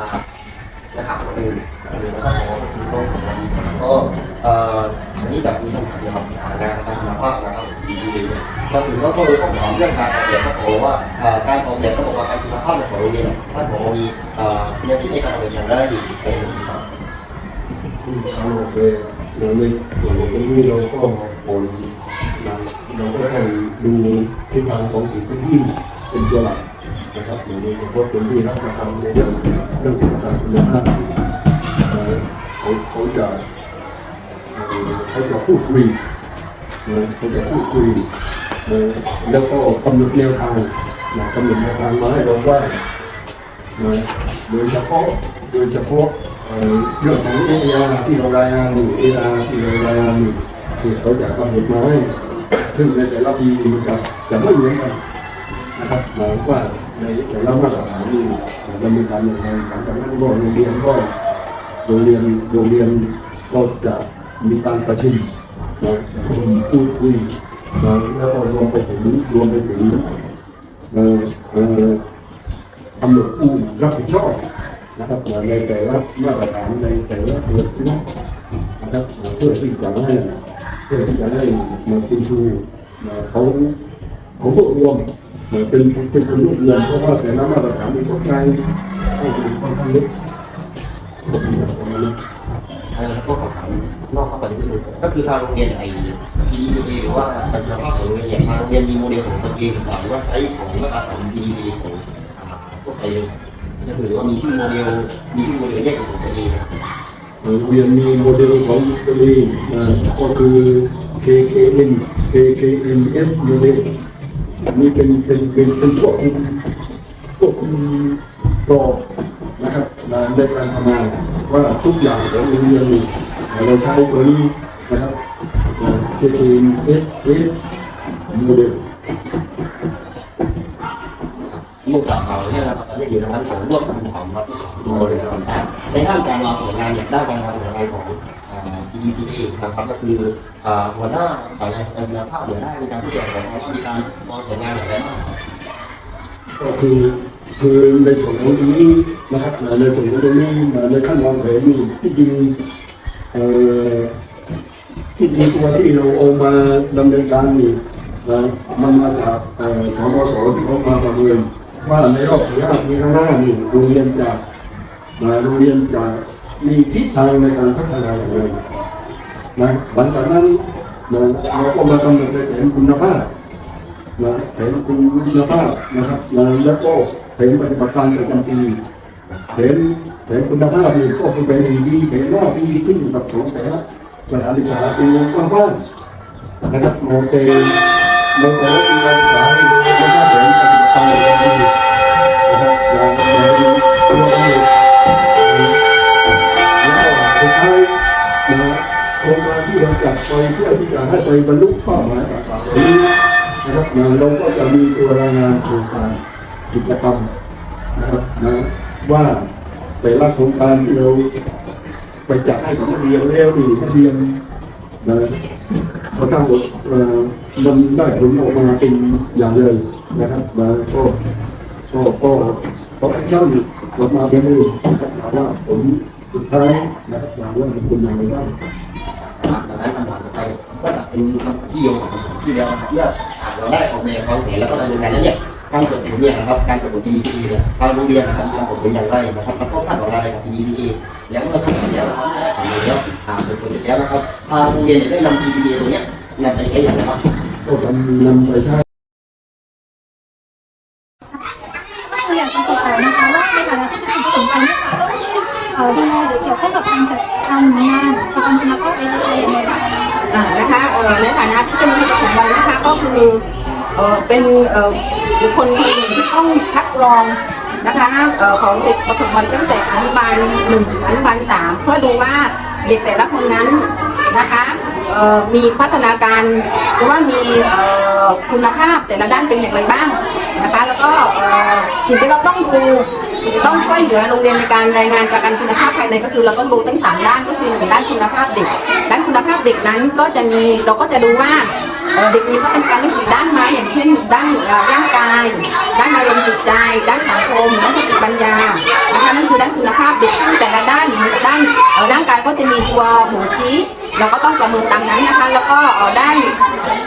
นะครับนะครับคนอื่นคนอื่นแล้วก็ขอคุณโต้ก็เอ่ออันนี้แบบมีคำถามเกี่ยวกับการับรคุณภาพนะครับดีก็ถือว่าก็เต้องถามเรื่องการออกแบบครับผมว่าการออกแบบก็บอกว่าการคุณภาพในของโรงเรียนท่านผมมีแนวคิดในการออกแบบอย่างไรอยู่ในโรงเรียนครับางโรงเรียนเราไม่เนนี้เราก็ผลเราก็ต้องดูทิศทางของสิ่งที่เป็นตัวหลักนะครับอยู่ในเฉพาะคนที่รับการทำในเรื่อง ของเอไอที่เรารายงานอยู่เอไอที่เรารายงานอยู่ที่เขาจะกำหนดมาให้ซึ่งในแต่ละปีมันจะจะไม่เหมือนกันนะครับหมายว่า ในแต่ละมาตรฐานนี่ดำเนินการอย่างไรหลังจากนั้นก็โรงเรียนก็โรงเรียนโรงเรียนก็จะมีการประชุมนะพูดคุยนะแล้วก็รวมไปถึงรวมไปถึงเอ่อเอ่อกำหนดผู้รับผิดชอบนะครับในแต่ละมาตรฐานในแต่ละเรื่องนะครับเพื่อที่จะให้เพื่อที่จะให้มาคุณครูเขาเขารวบรวม เป็นเป็นคนรวบรวมเพราะว่าแต่ละมาตรฐานมีกฎหมายก็เป็นค่อนข้างลึกผมมีแบบประมาณนี้เอ่อแล้วก็คำถามนอกเข้าไปนิดนึงก็คือทางโรงเรียนไอ้ PDCA หรือว่าปัญญาภาพของโรงเรียนทางโรงเรียนมีโมเดลของตัวเองหรือว่าใช้ของมาตรฐาน PDCA ของพวกไปก็คือว่ามีชื่อโมเดลมีชื่อโมเดลแยกของตัวเองโรงเรียนมีโมเดลของตัวเองก็คือ KKN KKNS โมเดล อันนี้เป็นเป็นเป็นเป็นพวกคุมพวกคุมรอนะครับนในการทำงานว่าทุกอย่างของโรงเรียนเราใช้ตัวนี้นะครับนะ KKNS โมเดลลูกจากเราเนี่ยนะครับตอนนี้อยู่ในชั้นของร่วมกันของครับโดยนะครับในด้านการวางผนงานเนี่ยด้านการวางแผนงานของ อ่า PDCA นะครับก็คือหัวหน้าฝ่ายงานการคุณภาพหัวหน้าในการผู้ใหญ่ของเขามีการวางแผนงานอย่างไรบ้างก็คือคือในส่วนของตรงนี้นะครับในส่วนของตรงนี้ในขั้นวางแผนนี่ที่จริงเอ่อที่จริงตัวที่เราเอามาดำเนินการนี่นะมันมาจากเอ่อสมสที่เขามาประเมินว่าในรอบสี่ห้าปีข้างหน้านี่โรงเรียนจะนะโรงเรียนจะมีทิศทางในการพัฒนาอย่างไร นะหลังจากนั้นนะเราก็มากำหนดในแผนคุณภาพนะแผนคุณภาพนะครับนะแล้วก็แผนปฏิบัติการประจำปีแผนแผนคุณภาพนี่ก็เป็นแผนสี่ปีแผนห้าปีขึ้นอยู่กับของแต่ละสถานศึกษาเป็นวงกว้างนะครับมองเป็นในแต่ละปีการศึกษาให้ดูแล้วก็แผนปฏิบัติการประจำปี ที่เราจัดไปเพื่อที่จะให้ไปบรรลุเป้าหมายต่างๆนี้นะครับนะเราก็จะมีตัวรายงานโครงการกิจกรรมนะครับนะว่าแต่ละโครงการที่เราไปจัดให้กับนักเรียนแล้วนี่นักเรียนนะพอทั้งหมดเอ่อมันได้ผลออกมาเป็นอย่างไรนะครับนะก็ก็ก็ก็แอคชั่นออกมาเป็นรูปว่าผลสุดท้ายนะครับอย่างว่าเป็นอย่างไรบ้าง ดังนั้นคำถามต่อไปก็จะเป็นคำที่โยงที่แล้วนะครับเมื่อเราได้ออกแบบวางแผนแล้วก็ดำเนินการแล้วเนี่ยการเปิดเผยเนี่ยนะครับการเปิดเผย PDCA เนี่ยทางโรงเรียนนะครับการเปิดเผยอย่างไรนะครับแล้วก็คาดหวังอะไรกับ PDCA แล้วเมื่อคาดหวังแล้วนะครับได้ผลแล้วอ่าเปิดเผยเสร็จแล้วนะครับทางโรงเรียนได้นำ PDCA ตัวเนี้ยนำไปใช้อย่างไรบ้างก็ทำนำไปใช้ก็อยากจะสบถามนะคะว่าในฐานะที่เป็นผู้สนใจนะคะต้องดูแลหรือเกี่ยวข้องกับการจัดทำงาระกัน ในฐานะที่เป็นผู้ปฐมวัยนะคะก็คือเออเป็นเออบุคคลคนหนึ่งที่ต้องคัดกรองนะคะเออของเด็กปฐมวัยตั้งแต่อนุบาลหนึ่งถึงอนุบาลสามเพื่อดูว่าเด็กแต่ละคนนั้นนะคะเออมีพัฒนาการหรือว่ามีเออคุณภาพแต่ละด้านเป็นอย่างไรบ้างนะคะ แล้วก็สิ่งที่เราต้องดู ต้องช่วยเหลือโรงเรียนในการรายงานประกันคุณภาพภายในก็คือเราต้องดูทั้งสามด้านก็คือหนึ่งด้านคุณภาพเด็ก ด้านคุณภาพเด็กนั้นก็จะมีเราก็จะดูว่าเด็กมีพัฒนาการทั้งสี่ด้านไหมาอย่างเช่น ด้านร่างกาย ด้านอารมณ์จิตใจ ด้านสังคมด้านสติปัญญานะคะนั่นคือด้านคุณภาพเด็กซึ่งแต่ละด้านด้านร่างกายก็จะมีตัวบ่งชี้ เราก็ต้องประเมินตามนั้นนะคะ แล้วก็ด้าน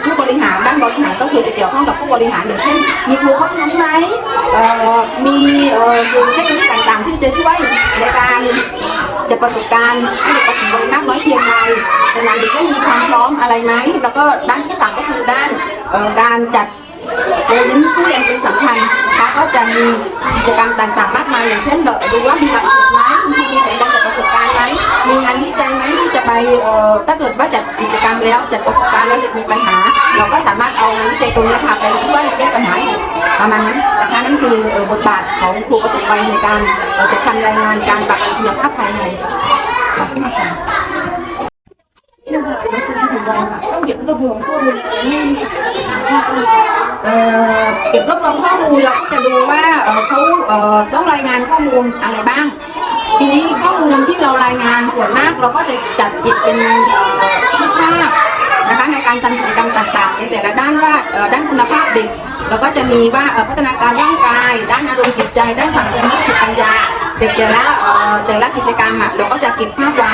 ผู้บริหารด้านบริหารก็คือจะเกี่ยวข้องกับผู้บริหารอย่างเช่น มีครูเข้าชั้นไหมมีเอ่อสื่อเทคนิคต่างๆ ที่จะช่วยในการจะประสบการณ์ให้เด็กประสบการณ์มากน้อยเพียงไรแต่งานเด็กได้มีความพร้อมอะไรไหมแล้วก็ด้านที่สามก็คือด้านการจัดโดยน้ผู้เรียนเป็นสำคัญนะคะก็จะมีกิจกรรมต่างๆ มากมายอย่างเช่นดูว่ามีหลักสูตรไหมมีแผน มีงานวิจัยไหมที่จะไปเอ่อถ้าเกิดว่าจัดกิจกรรมแล้วจัดประสบการณ์แล้วเด็กมีปัญหา เราก็สามารถเอางานวิจัยตรงนี้ค่ะไปช่วยแก้ปัญหาประมาณนั้นนะคะนั่นคืออบทบาทของครูประสบการณ์ในการเอ่อจัดทำรายงานการประกันคุณภาพภายในขอบคุณค่ะต้องเก็บรวบรวมข้อมูลเอ่อเก็บรวบรวมข้อมูลเราก็จะดูว่าเอ่อเขาเอ่อต้องรายงานข้อมูลอะไรบ้าง ทีนี้ข้อมูลที่เรารายงานส่วนมากเราก็จะจัดเก็บเป็นเอ่อรูปภาพนะคะในการทำกิจกรรมต่างๆ ในแต่ละด้านว่าด้านคุณภาพเด็กเราก็จะมีว่าพัฒนาการร่างกาย ด้านอารมณ์จิตใจ ด้านความคิดสติปัญญาเด็กแต่ละแต่ละกิจกรรมอะเราก็จะเก็บภาพไว้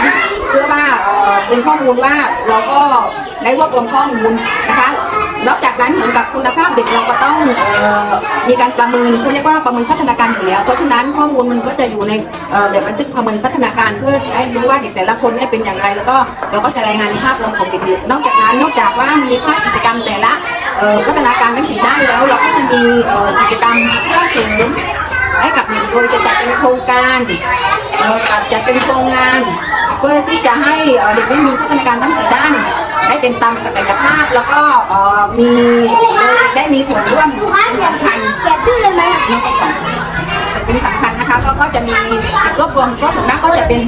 เพื่อว่าเอ่อเป็นข้อมูลว่าเราก็ได้รวบรวมข้อมูลนะคะ นอกจากนั้นเหมือนกับคุณภาพเด็กเราก็ต้องออมีการประเมินเขาเรียกว่าประเมินพัฒนาการอยู่แล้ว เพราะฉะนั้นข้อมูลมันก็จะอยู่ในแบบบันทึกประเมินพัฒนาการเพื่อให้รู้ว่าเด็กแต่ละคนเนี่ยเป็นอย่างไร แล้วก็เราก็จะรายงานภาพรวมของเด็กๆนอกจากนั้นนอกจากว่ามีภาพกิจกรรมแต่ละพัฒนาการทั้งสี่ด้านแล้ว เราก็จะมีกิจกรรมเพื่อเสริมให้กับเด็กโดยจะจัดเป็นโครงการจัดจัดเป็นโครงงาน เพื่อที่จะให้เอ่อเด็กได้มีพัฒนาการทั้งสี่ด้าน ได้เป็นตามศักยภาพแล้วก็เอ่อมีได้มีส่วนร่วมสำคัญแกชื่อเลยไหมน้องไปก่อนเป็นสำคัญนะคะก็ก็จะมีรวบรวมก็ส่วนมากก็จะเป็น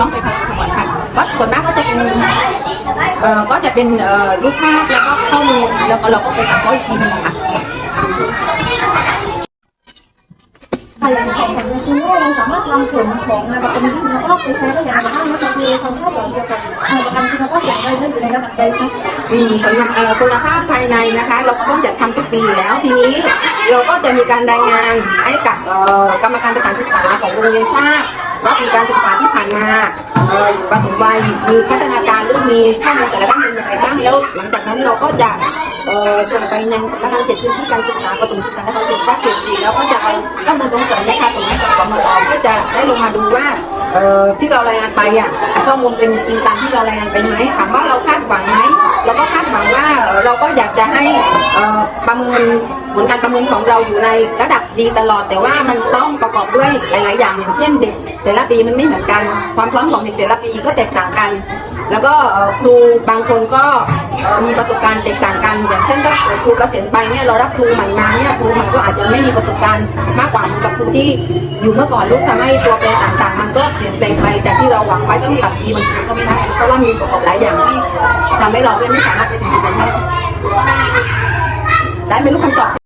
น้องๆไปก่อนค่ะก็ส่วนมากก็จะเป็นเอ่อก็จะเป็นเอ่อรูปภาพแล้วก็ข้อมูลแล้วก็เราก็ไปถามเขาอีกทีหนึงค่ะค่ะอย่างของของคุณแม่เราสามารถนำผลของงานประกันคุณภาพไปใช้ได้อย่างไรบ้างนะคะคือความคาดหวังเกี่ยวกับงานประกันคุณภาพอย่างไรได้อยู่ใน ระดับใดคะอืมสำหรับคุณภาพภายในนะคะ เราก็ต้องจัดทำทุกปีอยู่แล้วทีนี้ เราก็จะมีการรายงานให้กับเอ่อกรรมการสถานศึกษาของโรงเรียนทราบว่ามีการศึกษาที่ผ่านมาเอ่ออยู่ปมวัยมีพัฒนาการหรือมีข้อมูลแต่ละด้านเป็นอย่างไรบ้างแล้วหลังจากนั้นเราก็จะเอ่อส่งไปยังสำนักงานเขตพื้นที่การศึกษาประถมศึกษานครศรีธรรมราเขตสี่แล้วก็จะเอาข้อมูลตรงส่วนนี้ค่ะส่งให้กับกมตเพื่อจะได้ลงมาดูว่า ที่เรารายงานไปอะข้อมูลเป็นจริงตามที่เรารายงานไปไหมถามว่าเราคาดหวังไหมเราก็คาดหวังว่าเราก็อยากจะให้ประเมินผลการประเมินของเราอยู่ในระดับดีตลอด แต่ว่ามันต้องประกอบด้วยหลาย ๆ อย่างอย่างเช่นเด็กแต่ละปีมันไม่เหมือนกัน ความพร้อมของเด็กแต่ละปีก็แตกต่างกัน แล้วก็ครูบางคนก็มีประสบการณ์แตกต่างกัน อย่างเช่นถ้าครูเกษียณไปเนี่ยเรารับครูใหม่มาเนี่ยครูใหม่ก็อาจจะไม่มีประสบการณ์มากกว่าเหมือนกับครูที่อยู่เมื่อก่อนลูกทำให้ตัวแปรต่างๆ มันก็เปลี่ยนแปลงไปจากที่เราหวังไว้ต้องปรับทีมันก็ไม่ได้เพราะว่ามีประกอบหลายอย่างที่ทำให้เราไม่สามารถไปถึงจุดนั้นได้ได้ไหมลูกคำตอบ